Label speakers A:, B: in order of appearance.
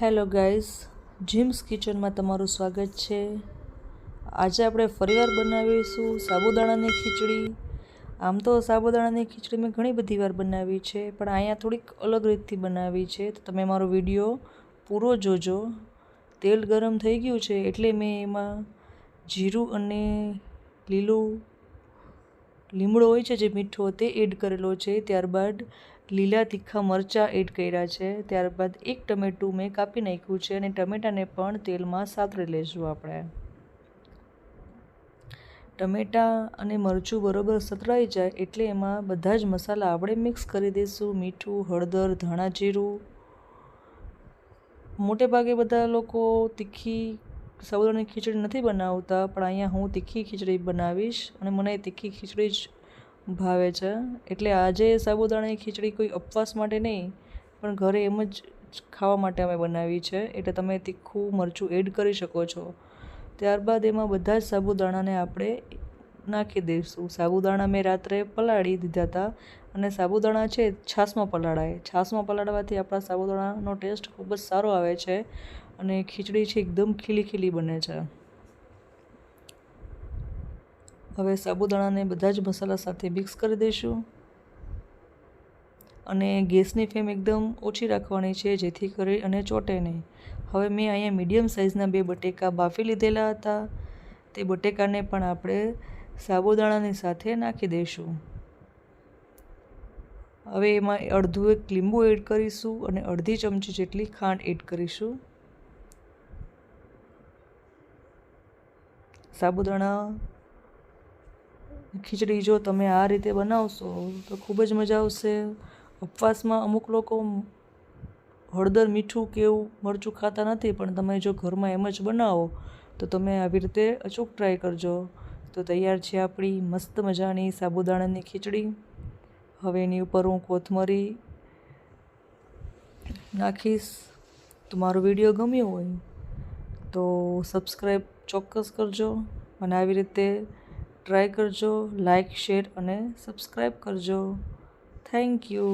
A: Hello guys, gyms કિચનમાં તમારું સ્વાગત છે. આજે આપણે ફરીવાર બનાવીશું સાબુદાણાની ખીચડી. આમ તો સાબુદાણાની ખીચડી મેં ઘણી બધી વાર બનાવી છે, પણ અહીંયા થોડીક અલગ રીતથી બનાવી છે. તો તમે મારો વીડિયો પૂરો જોજો. તેલ ગરમ થઈ ગયું છે એટલે મેં એમાં જીરું અને લીલું લીમડો હોય છે જે મીઠો તે એડ કરેલો છે. ત્યારબાદ લીલા તીખા મરચાં એડ કર્યા છે. ત્યારબાદ એક ટમેટું મેં કાપી નાખ્યું છે અને ટમેટાને પણ તેલમાં સાતરી લેશું આપણે. ટમેટાં અને મરચું બરોબર સતરાઈ જાય એટલે એમાં બધા જ મસાલા આપણે મિક્સ કરી દઈશું મીઠું, હળદર, ધાણા જીરું. મોટે ભાગે બધા લોકો તીખી સાબુદાણાની ખીચડી નથી બનાવતા, પણ અહીંયા હું તીખી ખીચડી બનાવીશ અને મને તીખી ખીચડી જ ભાવે છે. એટલે આજે સાબુદાણાની ખીચડી કોઈ ઉપવાસ માટે નહીં, પણ ઘરે એમ જ ખાવા માટે અમે બનાવી છે. એટલે તમે તીખું મરચું એડ કરી શકો છો. ત્યારબાદ એમાં બધા જ સાબુદાણાને આપણે નાખી દઈશું. સાબુદાણા મેં રાત્રે પલાળી દીધા હતા અને સાબુદાણા છે છાશમાં પલાળાય. છાશમાં પલાળવાથી આપણા સાબુદાણાનો ટેસ્ટ ખૂબ જ સારો આવે છે અને ખીચડી છે એકદમ ખીલી ખીલી બને છે. હવે સાબુદાણાને બધા જ મસાલા સાથે મિક્સ કરી દઈશું. અને ગેસની ફ્લેમ એકદમ ઓછી રાખવાની છે, જેથી કરી અને ચોટે નહીં. હવે મેં અહીંયા મીડિયમ સાઇઝના બે બટેકા બાફી લીધેલા હતા. તે બટેકાને પણ આપણે સાબુદાણાની સાથે નાખી દઈશું. હવે એમાં અડધું એક લીંબુ એડ કરીશું અને અડધી ચમચી જેટલી ખાંડ એડ કરીશું. સાબુદાણા ખીચડી જો તમે આ રીતે બનાવશો, તો ખૂબ જ મજા આવશે. ઉપવાસમાં અમુક લોકો હળદર, મીઠું કે એવું મરચું ખાતા નથી, પણ તમે જો ઘરમાં એમ જ બનાવો, તો તમે આવી રીતે અચૂક ટ્રાય કરજો. તો તૈયાર છે આપણી મસ્ત મજાની સાબુદાણાની ખીચડી. હવે એની ઉપર હું કોથમરી નાખીશ. તો મારો વીડિયો ગમ્યો હોય, તો સબસ્ક્રાઈબ ચોક્કસ કરજો. અને આવી રીતે ટ્રાય કરજો લાઇક શેર અને સબસ્ક્રાઈબ કરજો. Thank you